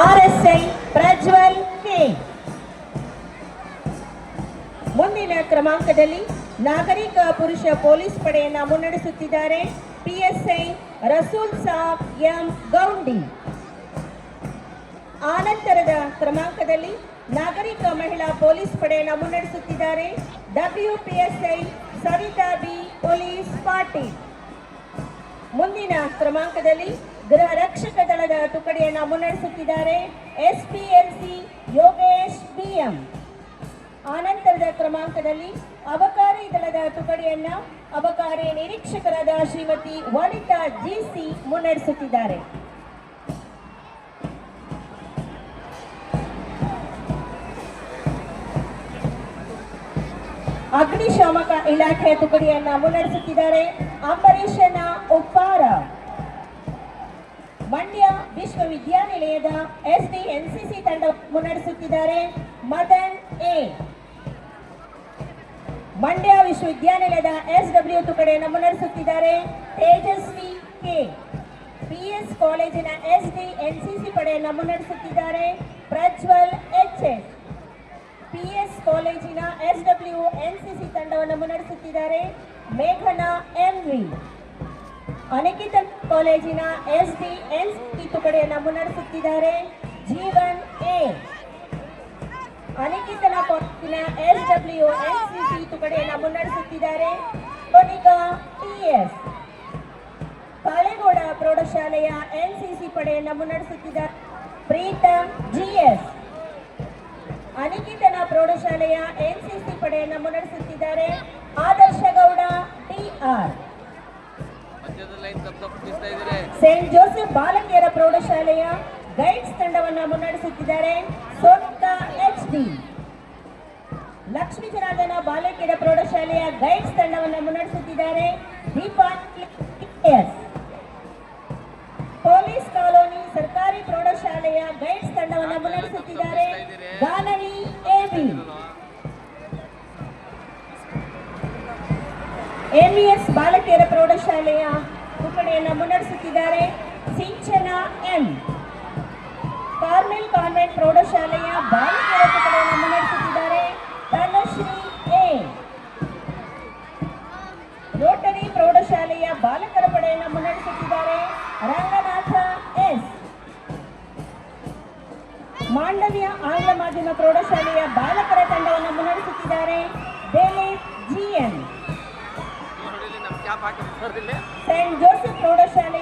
RSI Prajwal K ಮುಂದಿನ ಕ್ರಮಾಂಕದಲ್ಲಿ ನಾಗರಿಕ ಪುರುಷ ಪೊಲೀಸ್ ಪಡೆಯನ್ನು ಮುನ್ನಡೆಸುತ್ತಿದ್ದಾರೆ ಪಿಎಸ್ಐ ರಸೂಲ್ ಸಾಬ್ ಎಂ ಗೌಂಡಿ. ಆನಂತರದ ಕ್ರಮಾಂಕದಲ್ಲಿ ನಾಗರಿಕ ಮಹಿಳಾ ಪೊಲೀಸ್ ಪಡೆಯನ್ನು ಮುನ್ನಡೆಸುತ್ತಿದ್ದಾರೆ WPSI Savita B police Patil. ಮುಂದಿನ ಕ್ರಮಾಂಕದಲ್ಲಿ ಗೃಹ ರಕ್ಷಕ ತುಕಡಿಯನ್ನ ಮುನ್ನಡೆಸುತ್ತಿದ್ದಾರೆ. S PM C Yogesh BM. ಆನಂತರದ ಕ್ರಮಾಂಕದಲ್ಲಿ ಅಬಕಾರಿ ದಳದ ತುಕಡಿಯನ್ನ ಅಬಕಾರಿ ನಿರೀಕ್ಷಕರಾದ ಶ್ರೀಮತಿ ವನಿತಾ ಜಿಸಿ ಮುನ್ನಡೆಸುತ್ತಿದ್ದಾರೆ. ಅಗ್ನಿಶಾಮಕ ಇಲಾಖೆಯ ತುಕಡಿಯನ್ನ ಮುನ್ನಡೆಸುತ್ತಿದ್ದಾರೆ. ಅಂಬರೀಷನ ಉಪ್ಪಾರ. ವಿಶ್ವವಿದ್ಯಾನಿಲಯದ ಎಸ್ಡಿ ಎನ್ಸಿಸಿ ತಂಡ ಮುನ್ನಡೆಸುತ್ತಿದ್ದಾರೆ. ಮದನ್ ಎ. ಮಂಡ್ಯ ವಿಶ್ವವಿದ್ಯಾನಿಲಯದ ಎಸ್ ಡಬ್ಲ್ಯೂ ತುಕಡೆಯನ್ನು ಮುನ್ನಡೆಸುತ್ತಿದ್ದಾರೆ. ತೇಜಸ್ವಿ ಕೆ. ಪಿಎಸ್ ಕಾಲೇಜಿನ ಎಸ್ ಡಿ ಎನ್ಸಿಸಿ ಪಡೆಯನ್ನು ಮುನ್ನಡೆಸುತ್ತಿದ್ದಾರೆ. ಪ್ರಜ್ವಲ್ ಎಚ್. ಎಸ್. ಪಿಎಸ್ ಕಾಲೇಜಿನ ಎಸ್ ಡಬ್ಲ್ಯೂ ಎನ್ಸಿಸಿ ತಂಡವನ್ನು ಮುನ್ನಡೆಸುತ್ತಿದ್ದಾರೆ. ಮೇಘನಾ ಎಂವಿ ಅನಿಕಿತ ಕಾಲೇಜಿನ ಎಸ್ ಡಿ ಎನ್ಸಿಸಿ ತುಕಡಿಯನ್ನು ಮುನ್ನಡೆಸುತ್ತಿದ್ದಾರೆ. ಜೀವನ್ ಎ. ಅನಿಕಿತನ ಕಾಲೇಜಿನ ಎಸ್ ಡಬ್ಲ್ಯೂ ಎನ್ಸಿಸಿ ತುಕಡಿಯನ್ನು ಮುನ್ನಡೆಸುತ್ತಿದ್ದಾರೆ. T S. ಕಾಳೆಗೋಡ ಪ್ರೌಢಶಾಲೆಯ ಎನ್ ಸಿ ಸಿ ಪಡೆಯನ್ನು ಮುನ್ನಡೆಸುತ್ತಿದ್ದಾರೆ. ಪ್ರೀತಮ್ ಜಿಎಸ್ ಅನಿಕಿತನ ಪ್ರೌಢಶಾಲೆಯ ಎನ್ ಸಿ ಸಿ ಪಡೆಯನ್ನು ಮುನ್ನಡೆಸುತ್ತಿದ್ದಾರೆ. Adarsh Gowda TR saint Joseph ಬಾಲಕಿಯರ ಪ್ರೌಢಶಾಲೆಯ ಗೈಡ್ಸ್ ತಂಡವನ್ನು ಮುನ್ನಡೆಸುತ್ತಿದ್ದಾರೆ. Sonika H D. Lakshmi Janardhana ಬಾಲಕಿಯರ ಪ್ರೌಢಶಾಲೆಯ ಗೈಡ್ಸ್ ತಂಡವನ್ನು ಮುನ್ನಡೆಸುತ್ತಿದ್ದಾರೆ. ದೀಪಾ ಎಸ್. ಪೊಲೀಸ್ ಕಾಲೋನಿ ಸರ್ಕಾರಿ ಪ್ರೌಢಶಾಲೆಯ ಗೈಡ್ಸ್ ತಂಡವನ್ನು ಮುನ್ನಡೆಸುತ್ತಿದ್ದಾರೆ. ಗಾನವಿ ಎಬಿ ಎಂಇಎಸ್ ಬಾಲಕಿಯರ ಪ್ರೌಢಶಾಲೆಯ ತುಕಡಿಯನ್ನು ಮುನ್ನಡೆಸುತ್ತಿದ್ದಾರೆ. ಸಿಂಚನ ಎಂ. ಕಾರ್ಮೆಲ್ ಕಾನ್ವೆಂಟ್ ಪ್ರೌಢಶಾಲೆಯ ಬಾಲಕಿಯರ ತುಕಡಿಯನ್ನು ಮುನ್ನಡೆಸುತ್ತಿದ್ದಾರೆ. ತನಶ್ರೀ ಎ. ರೋಟರಿ ಪ್ರೌಢಶಾಲೆಯ ಬಾಲಕರ ಪಡೆಯನ್ನು ಮುನ್ನಡೆಸುತ್ತಿದ್ದಾರೆ. ರಂಗನಾಥ ಎಸ್. ಮಾಂಡವ್ಯ ಆಂಗ್ಲ ಮಾಧ್ಯಮ ಪ್ರೌಢಶಾಲೆಯ ಬಾಲಕರ ತಂಡವನ್ನು ಮುನ್ನಡೆಸುತ್ತಿದ್ದಾರೆ. Dilip GN saint Joseph പ്രൗഢശാല